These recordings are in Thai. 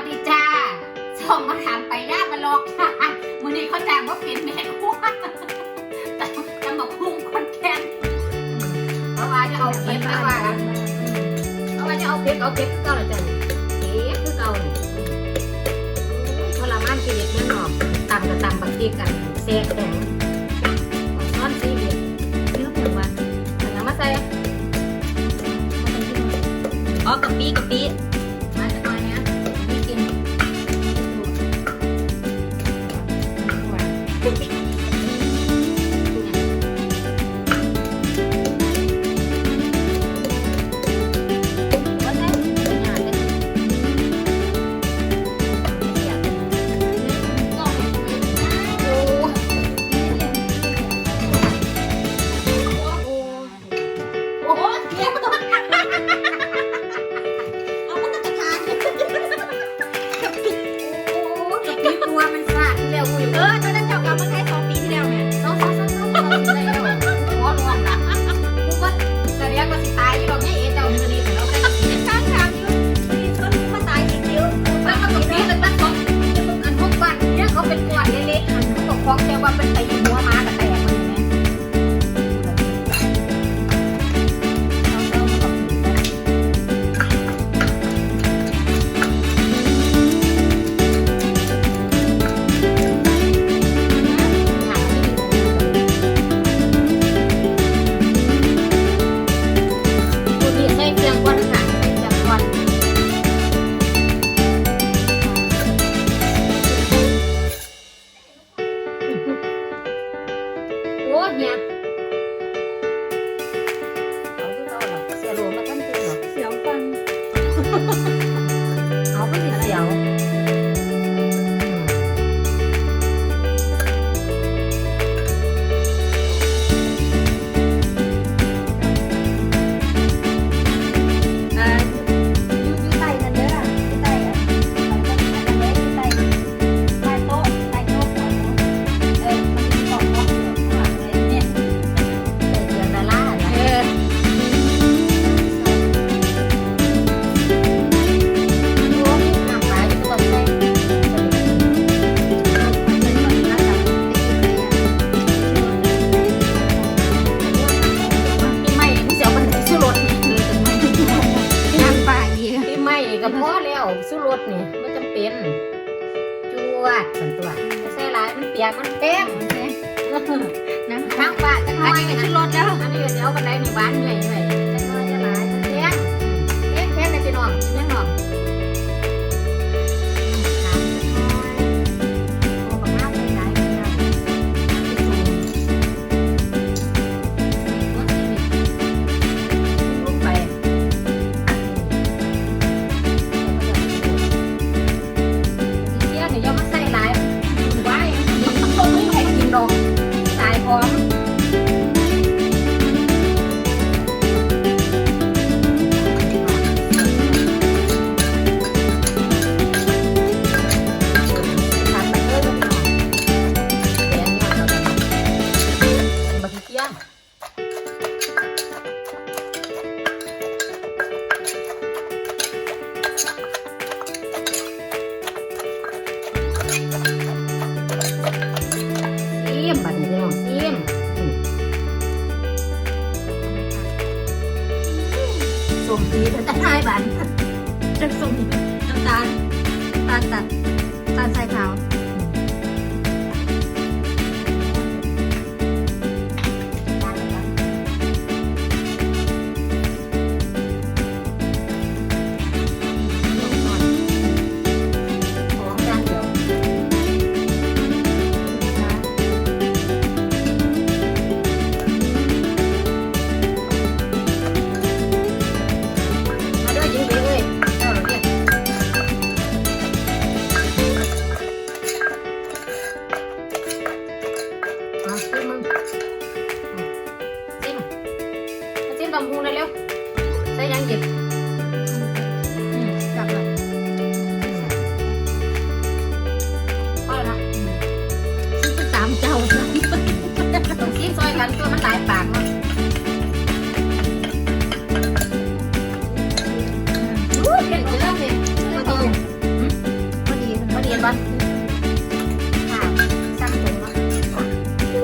วัสดีจ้าส่งมาถามไปย่ามาลอกค่ะมื้อนี้เขาจ้างว่าเป็นแม่ครัวแต่ตำบักหุ่งคนแค้นเพราะว่าจะเอาเก็บเพราะาเพราะว่าจะเอาเก็รเอาเก็บเก็เลยจ้ะเก็บคือเก่านี่ทรมานชีวิตแน่นอนตำกับต่ำบักเก็บกันแซ่แดงซ้อนซีเด็ดเลือกอย่างวันแต่น้ำมาใส่อ๋อกะปีกะปี Good. เอาไปเสียวาดส่วนตัวใช่ร้ายมันเปียกมันเป๊มนะทั้งบาดทั้งไม้ในชิ้นรถแล้วอันนี้เดี๋ยวบันได้หนึ่บ้านเหนื่อยเหนื่ยีแต่จะท้ายบันจะส่งน้ำตาลน้ำตาลตัดตาลใส่ขาว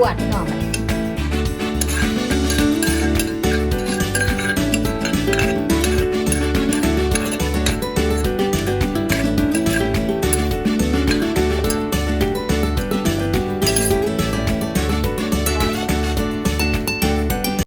จวดพี่น้องมัน